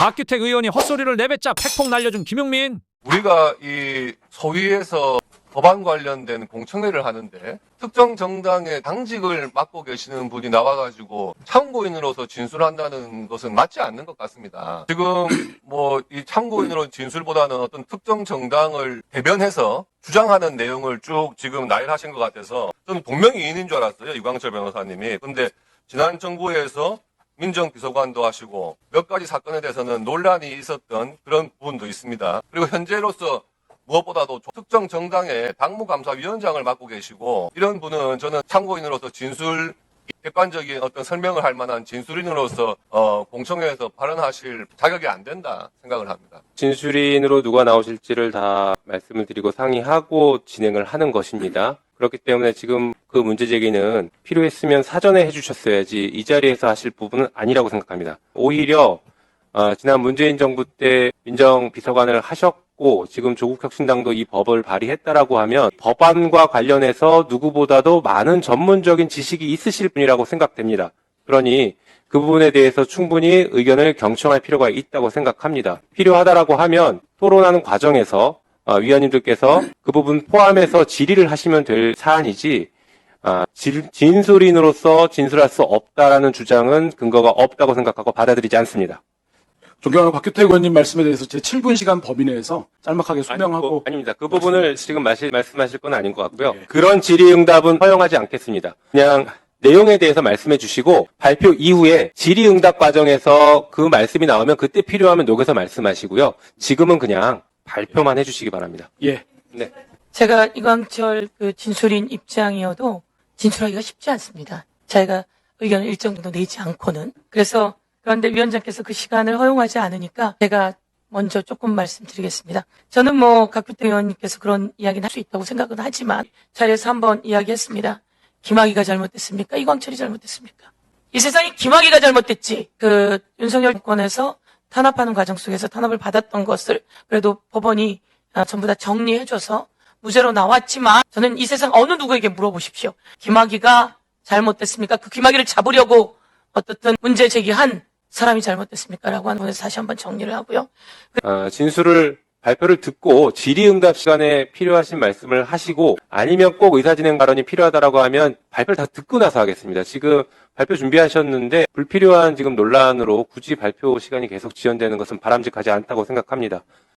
박규택 의원이 헛소리를 내뱉자 팩폭 날려준 김용민. 우리가 이 소위에서 법안 관련된 공청회를 하는데 특정 정당의 당직을 맡고 계시는 분이 나와가지고 참고인으로서 진술한다는 것은 맞지 않는 것 같습니다. 지금 뭐 이 참고인으로 진술보다는 어떤 특정 정당을 대변해서 주장하는 내용을 쭉 지금 나열하신 것 같아서 저는 분명히 인인 줄 알았어요. 유광철 변호사님이. 근데 지난 정부에서 민정비서관도 하시고 몇 가지 사건에 대해서는 논란이 있었던 그런 부분도 있습니다. 그리고 현재로서 무엇보다도 특정 정당의 당무감사위원장을 맡고 계시고 이런 분은 저는 참고인으로서 진술 객관적인 어떤 설명을 할 만한 진술인으로서 어, 공청회에서 발언하실 자격이 안 된다 생각을 합니다. 진술인으로 누가 나오실지를 다 말씀을 드리고 상의하고 진행을 하는 것입니다. 그렇기 때문에 지금 그 문제 제기는 필요했으면 사전에 해주셨어야지 이 자리에서 하실 부분은 아니라고 생각합니다. 오히려 어, 지난 문재인 정부 때 민정 비서관을 하셨고 지금 조국 혁신당도 이 법을 발의했다라고 하면 법안과 관련해서 누구보다도 많은 전문적인 지식이 있으실 분이라고 생각됩니다. 그러니 그 부분에 대해서 충분히 의견을 경청할 필요가 있다고 생각합니다. 필요하다라고 하면 토론하는 과정에서 어, 위원님들께서 그 부분 포함해서 질의를 하시면 될 사안이지 아, 질- 진술인으로서 진술할 수 없다라는 주장은 근거가 없다고 생각하고 받아들이지 않습니다. 존경하는 박규태 의원님 말씀에 대해서 제 7분 시간 범위 내에서 짤막하게 소명하고 아니, 닙니다그 부분을 지금 마시- 말씀하실 건 아닌 것 같고요. 예. 그런 질의응답은 허용하지 않겠습니다. 그냥 내용에 대해서 말씀해 주시고 발표 이후에 질의응답 과정에서 그 말씀이 나오면 그때 필요하면 녹여서 말씀하시고요. 지금은 그냥 발표만 해주시기 바랍니다. 예 네. 제가 이광철 그 진술인 입장이어도 진술하기가 쉽지 않습니다. 자기가 의견을 일정 정도 내지 않고는. 그래서 그런데 위원장께서 그 시간을 허용하지 않으니까 제가 먼저 조금 말씀드리겠습니다. 저는 뭐 각규태 의원님께서 그런 이야기는 할 수 있다고 생각은 하지만 자리에서 한번 이야기했습니다. 김학의가 잘못됐습니까? 이광철이 잘못됐습니까? 이 세상에 김학의가 잘못됐지. 그 윤석열 정권에서 탄압하는 과정 속에서 탄압을 받았던 것을 그래도 법원이 아, 전부 다 정리해줘서 무죄로 나왔지만 저는 이 세상 어느 누구에게 물어보십시오. 김학의가 잘못됐습니까? 그 김학의를 잡으려고 어떻든 문제 제기한 사람이 잘못됐습니까? 라고 하는 부분에서 다시 한번 정리를 하고요. 어, 진술을 발표를 듣고 질의응답 시간에 필요하신 말씀을 하시고 아니면 꼭 의사진행 발언이 필요하다라고 하면 발표를 다 듣고 나서 하겠습니다. 지금 발표 준비하셨는데 불필요한 지금 논란으로 굳이 발표 시간이 계속 지연되는 것은 바람직하지 않다고 생각합니다.